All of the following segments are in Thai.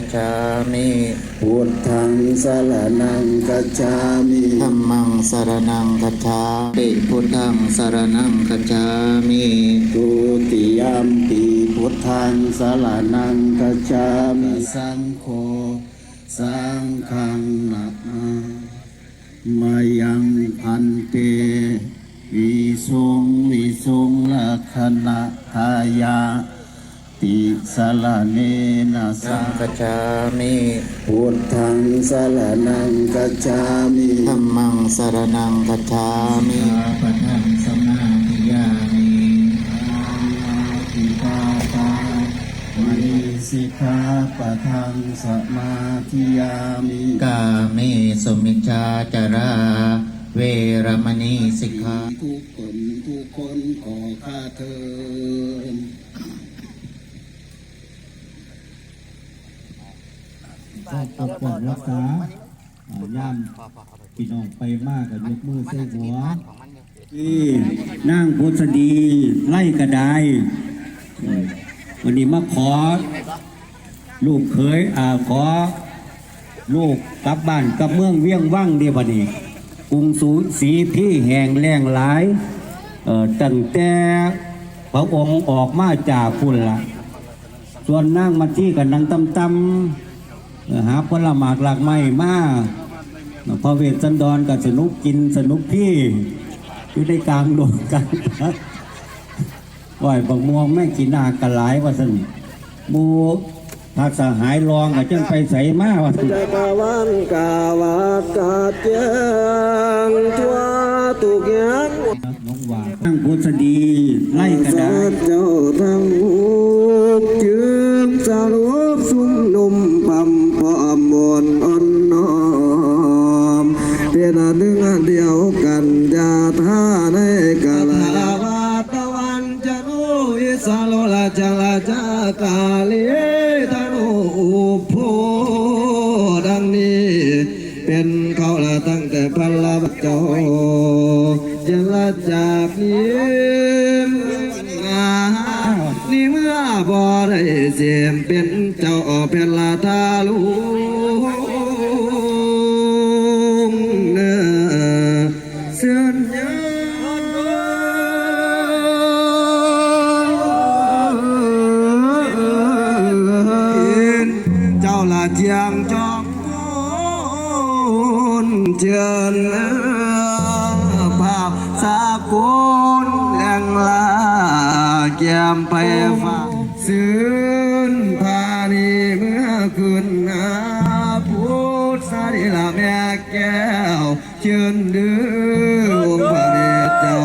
คัจฉามิพุทธังสรณังกัจฉามิธัมมังสรณังคัจฉามิพุทธังสรณังคัจฉามิทุติยมปีพุทธังสรณังกัจฉามิสังโฆสังฆังนะมายังพันเตวิสุงวิสุงลักขณะทายาติ สลาเนนะสัสังงคัจฉามิพุทธังสรณังกัจฉามิธัมมังสรณังคัจฉามิปะทังสมาธิยามิทิปาตาวิสิกขาปะทังสมาธิยามิกาเมสุมิชฌาจาราเวรมณีสิกขาทุกคนทุกคนขอข้าเถิดก็ปกป้องรักษาย่ามพี่น้องไปมากกับยกมือใส่หัวที่นั่งโพสดีไล่กระไดวันนี้มาขอ ลูกเขยอ่าขอ ลูกกลับบ้านกับเมืองเวียงว่างเดียวบัดนี้กรุงสูสีพี่แห่งแรงหลายเอ่อตั้งแต่พระองค์ออกมาจากพุ่นละส่วนนั่งมาที่กันนังตำตำ หาผลหมากหลากไม้มาพระเวสสันดรกับสนุกกินสนุกพี่อยู่ในกลางโดดกลางพักไหวบักม่วงแม่งกินนากระหลายว่าสนหมูภาคสหายรองกับจังไปใส่มาว่าซั่นจักรวันกาวากาเจียงทั่วทุกอย่างน้องว่าตั้งพุทธดีไล่กระดาษเจ้าทั้งหูจึงส รุปสุมนุมปั๊มพอมบนอ่อนน้อมเป็นอันหนึ่งอันเดียวกันยาท่าในกาลาวาตะวันจะรู้อิสาโลละจัละจากาลีธนูอุโพดังนี้เป็นเขาละตั้งแต่พลาเจ้าจะละจากนี้ เสียมเป็นเจ้าเป็นลาทาลุงเนอเสื่อนยนเจ้าละเจียงจองนเชิญภาพสากุลแหล่งลาแก้มไปฟ้า สื่นพานีเมื่อคืนนาพุทธสารีละแม่แก้วเชิญดื้อองค์พระเดชเจ้า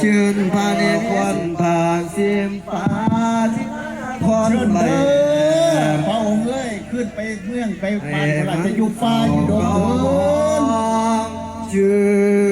เชิญพานีควันผ่านเสียมฟ้าที่พรไหลพระองค์เอ้ยขึ้นไปเมืองไปปานพระราชยุฟ้าอยู่โดนเดินเจืเ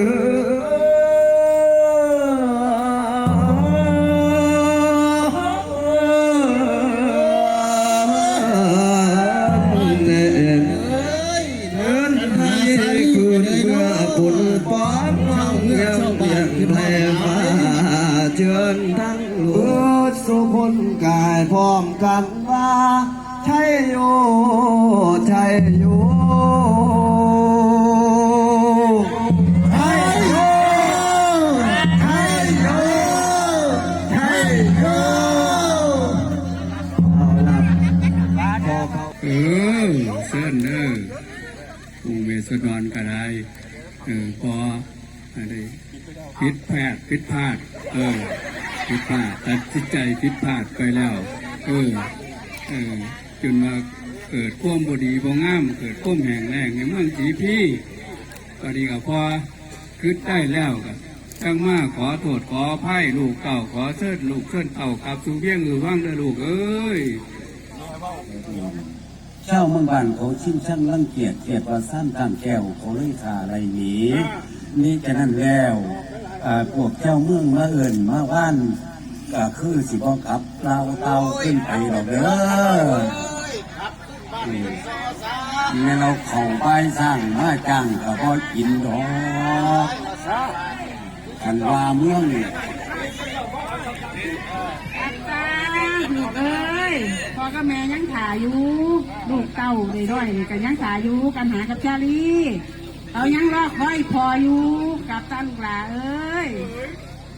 ชิญทั้งหลวงสุคนกายพร้อมกันว่าใช่โยใช่โยเออเขาเอเส้นเด้อกูเมสดอนก็ได้เออพอ อะไรผิดแพลดผิดพลาด เออผิดพลาดตัดสินใจผิดพลาดไปแล้ว เออ เออ จนมาเกิดข้อมบดีบ่งาม เกิดข้อมแห่งแรงในเมืองสีพี่ก็ดีกับพอคืดได้แล้วก็จังมาขอโทษขอไพ่ลูกเก่าขอเชิดลูกเชิดเต่ากับสูเบี้ยงหรือว่างเด้อลูกเอ้ย เช่าเมืองบ้านเขาชิมช่างรังเกียจเกียจว่าสั้นตามแก้วเขาเลยขาอะไรหนีนี่จะนั่นแล้วอ่าพวกเจ้าเมืองมาเอิ่นมาว่านก็คือสิบอกขับเราเตาขึ้นไปหรอกเด้อนี่แม่เราเข่าไปสร้างมาจ้างก็พอกินดอกกันว่าเมืองนี่ ลูกเอ้ยพ่อกับแม่ยังถ่ายอยู่ลูกเต้าได้ด้อยนี่ก็ยังถ่ายอยู่กันหากับชาลีเอายังรอคอยพออยู่กับตาลูกหลาเอ้ย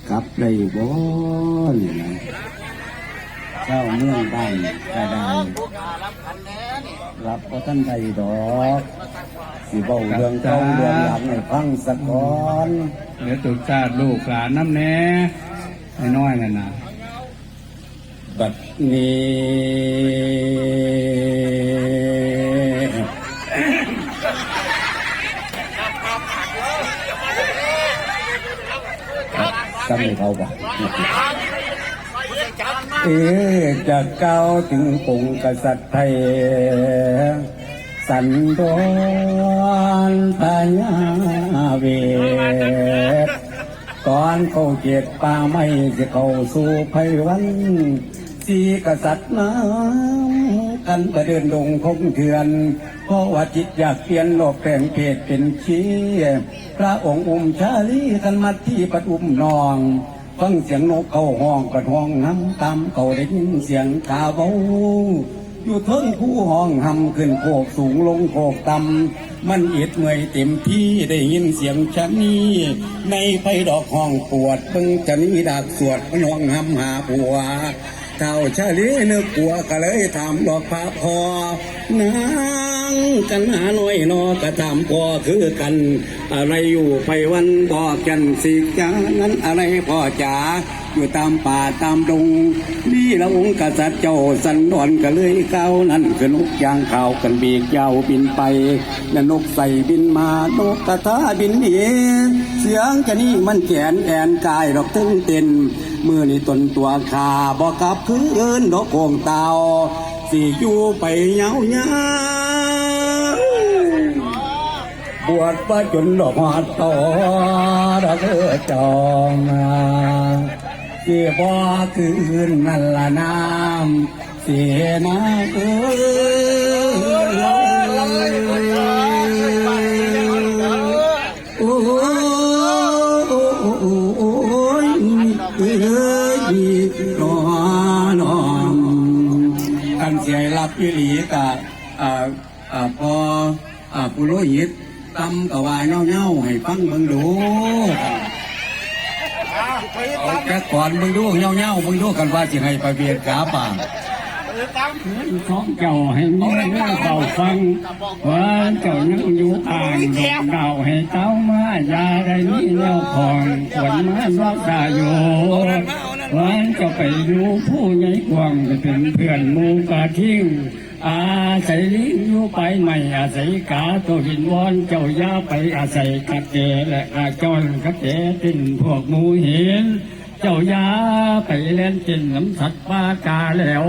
กลับได้บ่นี่นะเจ้าเมืองบ้านกระไดรับก็ท่านใดดอกสิเบาเรื่องเก่าเรื่องหลังให้ฟังสักก่อนเดี๋ยวตุกชาติลูกหลานน้ำแน่น้อยๆนั่นนะ บัดนี้จำไม่เขาบ่เออจะเก้าถึงปงกษัตริย์ไทย สันดอนพญาเวทก่อนเขาเกียรติป่าไม่จะเข้าสู่ไพวัน สีกษัตริย์น้ำกันประเดินดงคงเถือน เพราะว่าจิตอยากเปลี่ยนโลกแปลงเพศเป็นชีพระองค์อุ้มชาลีกันมาที่ปัดอุ้มนองฟังเสียงนกเขาห้องกระห้องน้ำตามเขาได้ยินเสียงกาเบาอยู่เทิงผู้ห้องหำขึ้นโคกสูงลงโคกต่ำมันเอ็ดเมื่อยเต็มที่ได้ยินเสียงชันนี้ ในไฟดอกห้องปวดเพิ่งจะนี้ดากสวดมันห้องหำหาผัว เท่าชาลีนึกกลัวก็เลยทำหลอกพาพอนางกันหาหน่อยนอกระทำพอคือกัน อะไรอยู่ไปวันบอกกันสิจ้านั้นอะไรพ่อจ๋า อยู่ตามป่าตามดงนี่ละองค์กษัตริย์เจ้าสันดอนก็เลยเก้านั่นคือนกยางขาวกันเบียกยาวบินไปและนกใส่บินมานกกระทาบินเอีเสียงจะนี่มันแขนแอนกายดอกตึงเต็นมือนี่ตนตัวขาบอกกลับคืนดอกโกงเตาสิอยู่ไปเงาเงาบวชประจนดอกหอดต่อดอกเออจอง นาที่บ่คืนนั่นละน้ำเสียนาเอ้ยโอ้โอ้โอ้โอ้ยเอ้ยนอนอมกันเสียรับอิลีกะอ่าอ่าพออ่าปุโรหิตตำกวายเน่าๆให้ฟังเบิ่งดู เอาแค่ก่อนมึงดูเงี้ยวเงี้ยวๆมึงดูกันว่าสิให้ไปเบียดขาป่าของเจ้าให้มีเรื่องเฝ้าฟังว่าเจ้ายังอยู่อ่างดอกดาวให้เต้ามายาได้มีแนวของขวนมารักษาอยู่ว่าเจ้าไปอยู่ผู้ใหญ่กวางจะเป็นเพื่อนหมูกะทิ้ง อาศัยลิ้นอยู่ไปไม่อาศัยกาตัวหินวอนเจ้าย่าไปอาศัยกะเจและอาจอนกะเจตินพวกมูเห็น เจ้ายาไปเล่นกินน้ำสัตว์ปากาแล้ว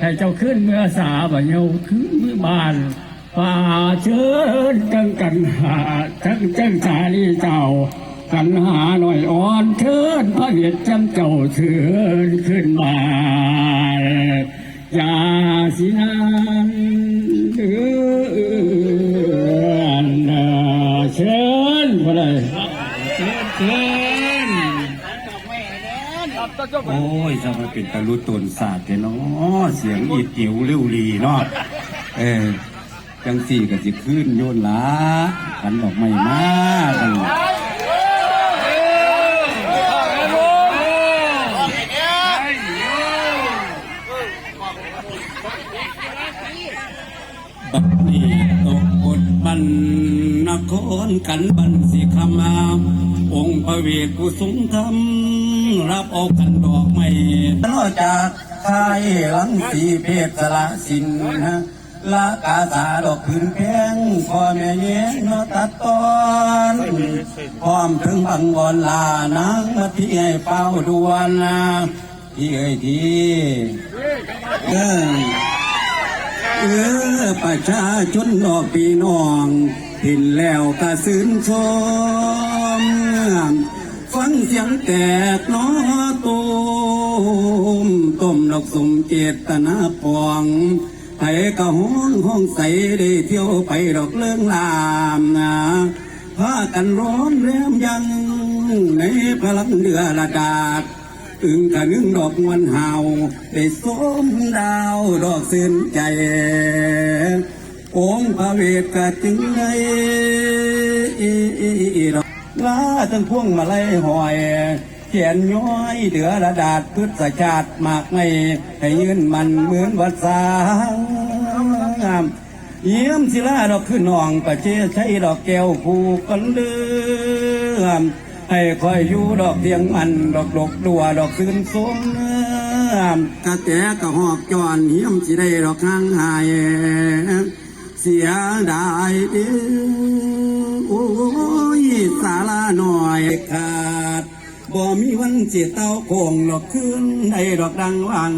ให้เจ้าขึ้นเมื่อสาบเยาขึ้นเมื่อบานป่าเชิญจังกันหาจังจังสาลีเจ้ากันหาหน่อยอ่อนเชิญพระเดชจำเจ้าเชิญขึ้นมา ยาสินานเดือนเชิญพระเลยเชิญเชิญโอ้ยจะมาเป็นตะลุตนศาสตร์เนาะเสียงอีดอิ๋วเร็วรีเนาะเออจังสี่ก็สิขึ้นโยนละขันดอกไม้มากัน นครกันบันสิขมาองค์พระเวทผู้ทรงธรรมรับเอากันดอกไม้นอกจากทายหลังสีเพศสละสินนะละกาสาดอกพื้นแพงพ่อแม่เย็นนตัดตอนพร้อมถึงบังวอนลานางมาที่ให้เฝ้าดวนนะที่เอ้ที่เออ เออประชาชนนอกพี่น้องเห็นแล้วกระสืนชมฟังเสียงแตกน้อตูมต้มดอกสมเจตนาปองไผกะห้องห้องใสได้เที่ยวไปดอกเรื่องลามนะพากันร้อนแรมยังในพลังเดือระดาษ อึงกะนึงดอกมวนหาวได้สมดาวดอกเส้นใจองค์พระเวทกะจึงได้ดอกลาตั้งพวงมาลัยหอยเขียนย้อยเดือระดาษพืชสชาติมากไม่ให้ยืนมันเหมือนวัดสางเยี่ยมศิลาดอกขึ้นนองประเจใช้ดอกแก้วผูกกันเลื่อม ให้คอยอยู่ดอกเดียงมันดอกดอกดัวดอกซื่นสมกระแตกระหอกจอนเยี่ยมสิได้ดอกข้างหาย เสียดายเด้อโอ้ยสาลาหน่อยขาดบ่มีวันเจียเต้าโคงดอกขึ้นในดอกดังว่าง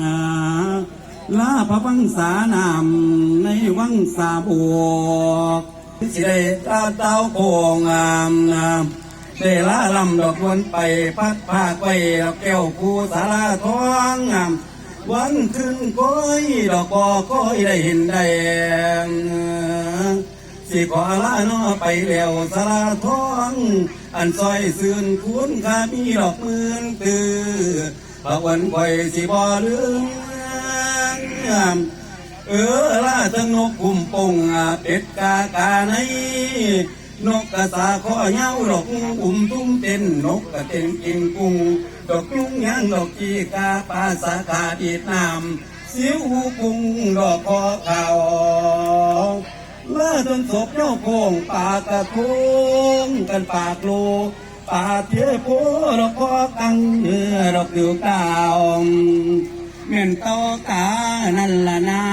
ลาพระวังสานามในวังสาบวกสิได้ตาเต้าโคงงาม งามได้ลาลำดอกวนไปพัดภาไปดอกแก้วผูสาลาท้องงามวันขึ้นก้อยดอกบอก้อยได้เห็นได้สิขอลาน้อไปแล้วสาราท้อง อันซอยซื่นคุณข้ามีดอกมื่นตือพระวันคอยสิบ่ลืมเออลาทั้งนกคุ้มปงเป็ดกากาใน นกกระสาข้อเหย้าดอกอุ้มตุ้มเต้นนกกระเต้นกินกุ้งดอกลุงยางดอกจีกาปลาสาขาดีดน้ำสิวหูกุ้งดอกคอขาวลาจนศพเจ้าโคงปากกระทงกันปากโลปาเทียโพดอกคอกังเนื้อดอกเดือกดาวเม่นตอกานั่นละนา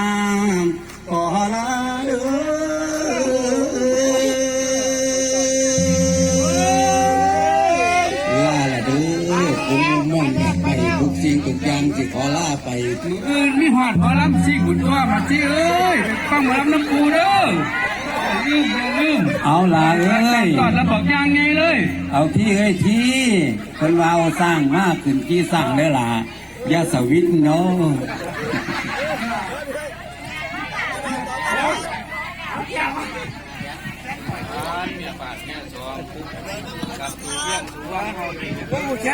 ย่างที่ขอล่าไปมืออื่นมีหอดหมอลำสิกุดตัวมาสิเอ้ยไปฟังหมอลำน้ำปูเด้ออย่าลืมอย่าลืมเอาล่ะเอ้ยก่อนแล้วบอกยางไงเลย เอาที่เอ้ยที่คนเราสร้างมากขึ้นที่สร้างได้อล่ะอย่าสวิตเนาะเออคงจะ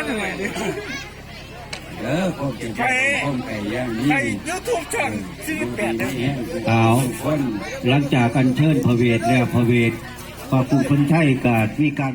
ค งไปอย่างนี้ยูทูบช่องสี่แปดเอาคนหลังจากกันเชิญพระเวทแล้วพระเวทพระผู้คนไทยกาดมีการ